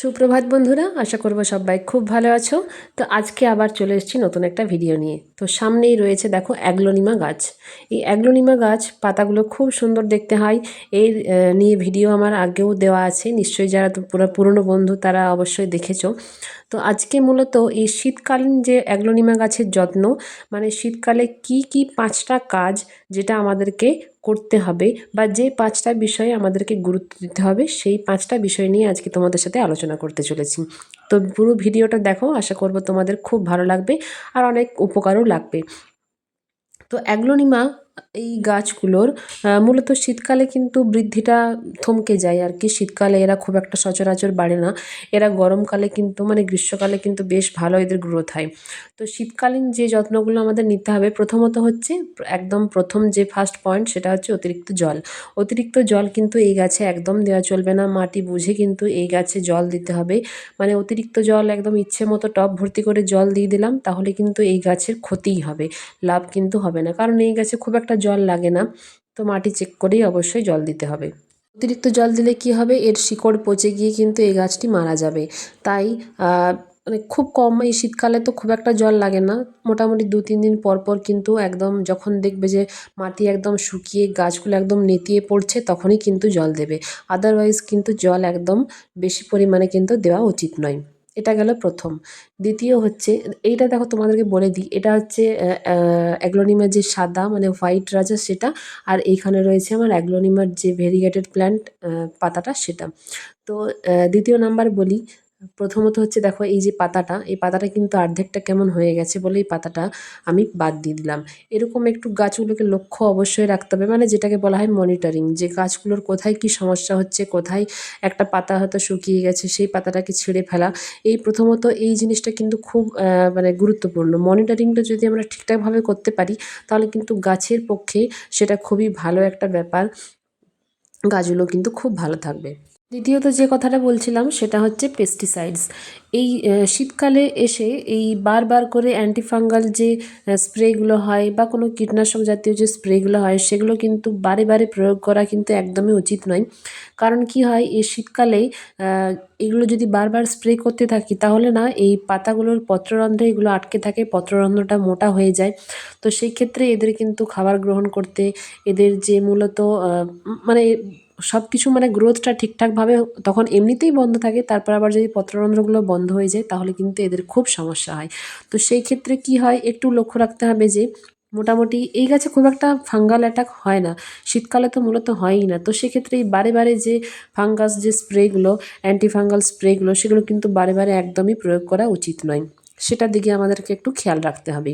সুপ্রভাত বন্ধুরা, আশা করব সবাই খুব ভালো আছো। তো আজকে আবার চলে এসেছি নতুন একটা ভিডিও নিয়ে। তো সামনেই রয়েছে দেখো অ্যাগ্লোনিমা গাছ। এই অ্যাগ্লোনিমা গাছ পাতাগুলো খুব সুন্দর দেখতে হয়। এর নিয়ে ভিডিও আমার আগেও দেওয়া আছে। নিশ্চয়ই যারা পুরো পুরনো বন্ধু তারা অবশ্যই দেখেছ। তো আজকে মূলত এই শীতকালীন যে অ্যাগ্লোনিমা গাছের যত্ন মানে শীতকালে কি কি পাঁচটা কাজ যেটা আমাদেরকে করতে হবে বা যে পাঁচটা বিষয়ে আমাদেরকে গুরুত্ব দিতে হবে, সেই পাঁচটা বিষয় নিয়ে আজকে তোমাদের সাথে আলোচনা করতে চলেছি। তো পুরো ভিডিওটা দেখো, আশা করব তোমাদের খুব ভালো লাগবে আর অনেক উপকারও লাগবে। তো অ্যাগ্লোনিমা এই গাছগুলোর মূলত শীতকালে কিন্তু বৃদ্ধিটা থমকে যায় আর কি। শীতকালে এরা খুব একটা সচরাচর বাড়ে না। এরা গরমকালে কিন্তু মানে গ্রীষ্মকালে কিন্তু বেশ ভালো এদের গ্রোথ হয়। তো শীতকালীন যে যত্নগুলো আমাদের নিতে হবে, প্রথমত হচ্ছে একদম প্রথম যে ফার্স্ট পয়েন্ট সেটা হচ্ছে অতিরিক্ত জল। অতিরিক্ত জল কিন্তু এই গাছে একদম দেওয়া চলবে না। মাটি বুঝে কিন্তু এই গাছে জল দিতে হবে। মানে অতিরিক্ত জল একদম ইচ্ছে মতো টপ ভর্তি করে জল দিয়ে দিলাম, তাহলে কিন্তু এই গাছের ক্ষতিই হবে, লাভ কিন্তু হবে না। কারণ এই গাছে খুব একটা জল লাগে না, তো মাটি চেক করেই অবশ্যই জল দিতে হবে। অতিরিক্ত জল দিলে কি হবে? এর শিকড় পচে গিয়ে কিন্তু এই গাছটি মারা যাবে। তাই মানে খুব কম, এই শীতকালে তো খুব একটা জল লাগে না। মোটামুটি দু, তিন দিন পর পর কিন্তু একদম যখন দেখবে যে মাটি একদম শুকিয়ে গাছগুলো একদম নেতিয়ে পড়ছে, তখনই কিন্তু জল দেবে। আদারওয়াইজ কিন্তু জল একদম বেশি পরিমাণে কিন্তু দেওয়া উচিত নয়। এটা গেল প্রথম। দ্বিতীয় হচ্ছে, এইটা দেখো তোমাদেরকে বলে দিই, এটা হচ্ছে অ্যাগ্লোনিমার যে সাদা মানে হোয়াইট রাজা সেটা, আর এইখানে রয়েছে আমার অ্যাগ্লোনিমার যে ভেরিগেটেড প্ল্যান্ট পাতাটা সেটা। তো দ্বিতীয় নাম্বার বলি প্রথমত হচ্ছে দেখো, এই যে পাতাটা, এই পাতাটা কিন্তু অর্ধেকটা কেমন হয়ে গেছে বলে এই পাতাটা আমি বাদ দিয়ে দিলাম। এরকম একটু গাছগুলোকে লক্ষ্য অবশ্যই রাখতে হবে মানে যেটাকে বলা হয় মনিটরিং যে গাছগুলোর কোথায় কি সমস্যা হচ্ছে, কোথায় একটা পাতা হয়তো শুকিয়ে গেছে, সেই পাতাটাকে ছিঁড়ে ফেলা। এই প্রথমত এই জিনিসটা কিন্তু খুব মানে গুরুত্বপূর্ণ। মনিটরিংটা যদি আমরা ঠিকঠাকভাবে করতে পারি, তাহলে কিন্তু গাছের পক্ষে সেটা খুবই ভালো একটা ব্যাপার। গাছগুলো কিন্তু খুব ভালো থাকবে। দ্বিতীয়ত যে কথাটা বলছিলাম, সেটা হচ্ছে পেস্টিসাইডস এই শীতকালে এসে এই বারবার করে অ্যান্টিফাঙ্গাল যে স্প্রেগুলো হয় বা কোনো কীটনাশক জাতীয় যে স্প্রেগুলো হয়, সেগুলো কিন্তু বারে বারে প্রয়োগ করা কিন্তু একদমই উচিত নয়। কারণ কি হয়, এই শীতকালে এগুলো যদি বারবার স্প্রে করতে থাকি, তাহলে না, এই পাতাগুলোর পত্ররন্ধ্রে এগুলো আটকে থাকে, পত্ররন্ধ্রটা মোটা হয়ে যায়। তো সেই ক্ষেত্রে এদের কিন্তু খাবার গ্রহণ করতে, এদের যে মূলত মানে সব কিছু মানে গ্রোথটা ঠিকঠাকভাবে তখন এমনিতেই বন্ধ থাকে, তারপর আবার যদি পত্ররন্ধ্রগুলো বন্ধ হয়ে যায় তাহলে কিন্তু এদের খুব সমস্যা হয়। তো সেই ক্ষেত্রে কি হয় একটু লক্ষ্য রাখতে হবে যে, মোটামুটি এই গাছে খুব একটা ফাঙ্গাল অ্যাটাক হয় না, শীতকালে তো মূলত হয়ই না। তো সেক্ষেত্রে এই বারে বারে যে ফাঙ্গাস যে স্প্রেগুলো অ্যান্টিফাঙ্গাল স্প্রেগুলো সেগুলো কিন্তু বারে বারে একদমই প্রয়োগ করা উচিত নয়। সেটার দিকে আমাদেরকে একটু খেয়াল রাখতে হবে।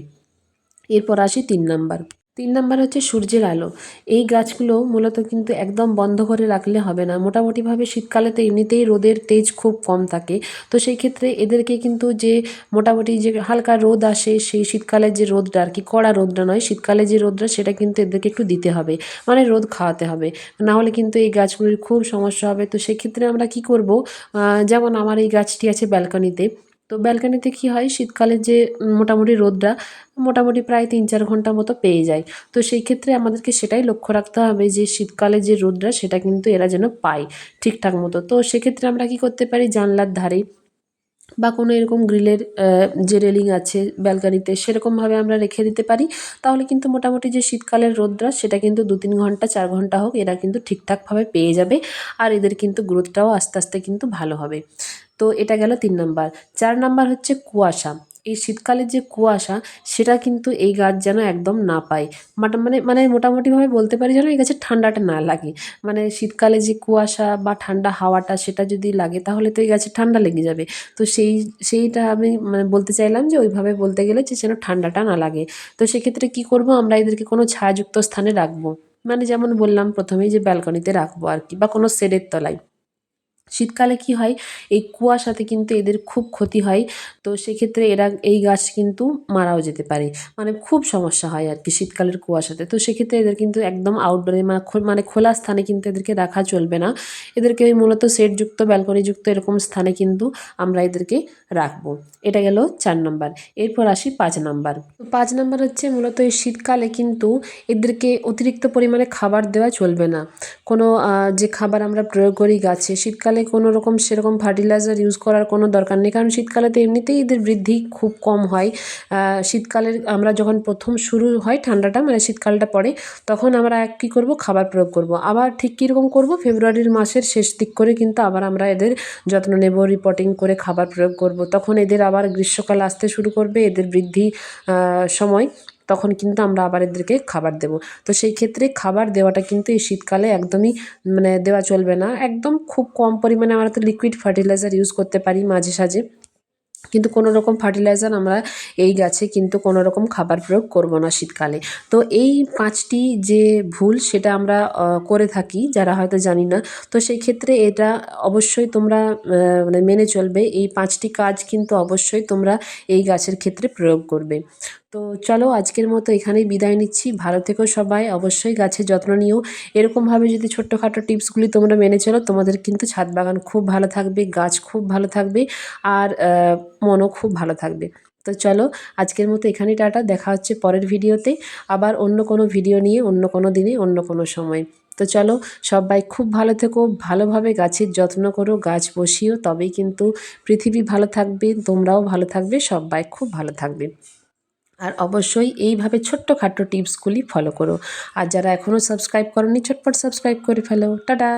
এরপর আসি তিন নাম্বার। তিন নাম্বার হচ্ছে সূর্যের আলো। এই গাছগুলো মূলত কিন্তু একদম বন্ধ করে রাখলে হবে না। মোটামুটিভাবে শীতকালে তো এমনিতেই রোদের তেজ খুব কম থাকে। তো সেই ক্ষেত্রে এদেরকে কিন্তু যে মোটামুটি যে হালকা রোদ আসে, সেই শীতকালে যে রোদটা আর কি, কড়া রোদটা নয়, শীতকালে যে রোদটা, সেটা কিন্তু এদেরকে একটু দিতে হবে। মানে রোদ খাওয়াতে হবে। না হলে কিন্তু এই গাছগুলির খুব সমস্যা হবে। তো সেক্ষেত্রে আমরা কি করব? যেমন আমার এই গাছটি আছে ব্যালকনিতে। তো ব্যালকনিতে কি হয়? শীতকালে যে মোটামুটি রোদটা মোটামুটি প্রায় তিন চার ঘণ্টা মতো পেয়ে যায়। তো সেই ক্ষেত্রে আমাদেরকে সেটাই লক্ষ্য রাখতে হবে যে, শীতকালে যে রোদটা সেটা কিন্তু এরা যেন পায় ঠিকঠাক মতো। তো সেক্ষেত্রে আমরা কি করতে পারি? জানলার ধারে বা কোনো এরকম গ্রিলের যে রেলিং আছে ব্যালকানিতে সেরকমভাবে আমরা রেখে দিতে পারি। তাহলে কিন্তু মোটামুটি যে শীতকালের রোদটা সেটা কিন্তু দু তিন ঘণ্টা, চার ঘণ্টা হোক এরা কিন্তু ঠিকঠাকভাবে পেয়ে যাবে। আর এদের কিন্তু গ্রোথটাও আস্তে আস্তে কিন্তু ভালো হবে। তো এটা গেল তিন নাম্বার। চার নাম্বার হচ্ছে কুয়াশা। এই শীতকালের যে কুয়াশা, সেটা কিন্তু এই গাছ যেন একদম না পায়। মানে মানে মোটামুটিভাবে বলতে পারি যেন এই গাছের ঠান্ডাটা না লাগে। মানে শীতকালে যে কুয়াশা বা ঠান্ডা হাওয়াটা সেটা যদি লাগে, তাহলে তো এই গাছে ঠান্ডা লেগে যাবে। তো সেই, সেইটা আমি মানে বলতে চাইলাম যে ওইভাবে বলতে গেলে যে যেন ঠান্ডাটা না লাগে। তো সেক্ষেত্রে কি করব আমরা এদেরকে কোনো ছায়াযুক্ত স্থানে রাখব। মানে যেমন বললাম, প্রথমেই যে ব্যালকনিতে রাখব আর কি, বা কোনো শেডের তলায়। শীতকালে কি হয়, এই কুয়াশাতে কিন্তু এদের খুব ক্ষতি হয়, তো সেক্ষেত্রে এরা এই গাছ কিন্তু মারাও যেতে পারে। মানে খুব সমস্যা হয় আর কি শীতকালের কুয়াশাতে। তো সেক্ষেত্রে এদের কিন্তু একদম আউটডোরে মানে খোলা স্থানে কিন্তু এদেরকে রাখা চলবে না। এদেরকে ওই মূলত সেটযুক্ত, ব্যালকনিযুক্ত এরকম স্থানে কিন্তু আমরা এদেরকে রাখব। এটা গেল চার নম্বর। এরপর আসি পাঁচ নম্বর। পাঁচ নম্বর হচ্ছে মূলত এই শীতকালে কিন্তু এদেরকে অতিরিক্ত পরিমাণে খাবার দেওয়া চলবে না। কোনো যে খাবার আমরা প্রয়োগ করি গাছে, শীতকালে শীতকালে কোনো রকম সেরকম ফার্টিলাইজার ইউজ করার কোনো দরকার নেই। কারণ শীতকালে তো এমনিতেই এদের বৃদ্ধি খুব কম হয়। শীতকালের আমরা যখন প্রথম শুরু হয় ঠান্ডাটা মানে শীতকালটা পড়ে তখন আমরা এক কী করব? খাবার প্রয়োগ করব। আবার ঠিক কীরকম করব? ফেব্রুয়ারির মাসের শেষ দিক করে কিন্তু আবার আমরা এদের যত্ন নেব রিপোর্টিং করে খাবার প্রয়োগ করব। তখন এদের আবার গ্রীষ্মকাল আসতে শুরু করবে, এদের বৃদ্ধি সময়। তখন কিন্তু আমরা আবার এদেরকে খাবার দেব। তো সেই ক্ষেত্রে খাবার দেওয়াটা কিন্তু এই শীতকালে একদমই মানে দেওয়া চলবে না। একদম খুব কম পরিমাণে আমরা তো লিকুইড ফার্টিলাইজার ইউজ করতে পারি মাঝে সাঝে। কিন্তু কোনো রকম ফার্টিলাইজার আমরা এই গাছে কিন্তু কোনো রকম খাবার প্রয়োগ করব না শীতকালে। তো এই পাঁচটি যে ভুল সেটা আমরা করে থাকি, যারা হয়তো জানি না। তো সেই ক্ষেত্রে এটা অবশ্যই তোমরা মানে মেনে চলবে। এই পাঁচটি কাজ কিন্তু অবশ্যই তোমরা এই গাছের ক্ষেত্রে প্রয়োগ করবে। তো চলো আজকের মতো এখানেই বিদায় নিচ্ছি। ভালো থেকো সবাই, অবশ্যই গাছের যত্ন নিও। এরকমভাবে যদি ছোট্টখাটো টিপসগুলি তোমরা মেনে চলো, তোমাদের কিন্তু ছাদ বাগান খুব ভালো থাকবে, গাছ খুব ভালো থাকবে, আর মনও খুব ভালো থাকবে। তো চলো আজকের মতো এখানেই টাটা, দেখা হচ্ছে পরের ভিডিওতে। আবার অন্য কোনো ভিডিও নিয়ে, অন্য কোনো দিনে, অন্য কোনো সময়। তো চলো সবাই খুব ভালো থেকো, ভালোভাবে গাছের যত্ন করো, গাছ বসিও, তবেই কিন্তু পৃথিবী ভালো থাকবে, তোমরাও ভালো থাকবে, সবাই খুব ভালো থাকবে। আর অবশ্যই এইভাবে ছোট্ট ছোট্টখাট্টো টিপসগুলি ফলো করো। আর যারা এখনও সাবস্ক্রাইব করনি ঝটপট সাবস্ক্রাইব করে ফেলো। টাটা!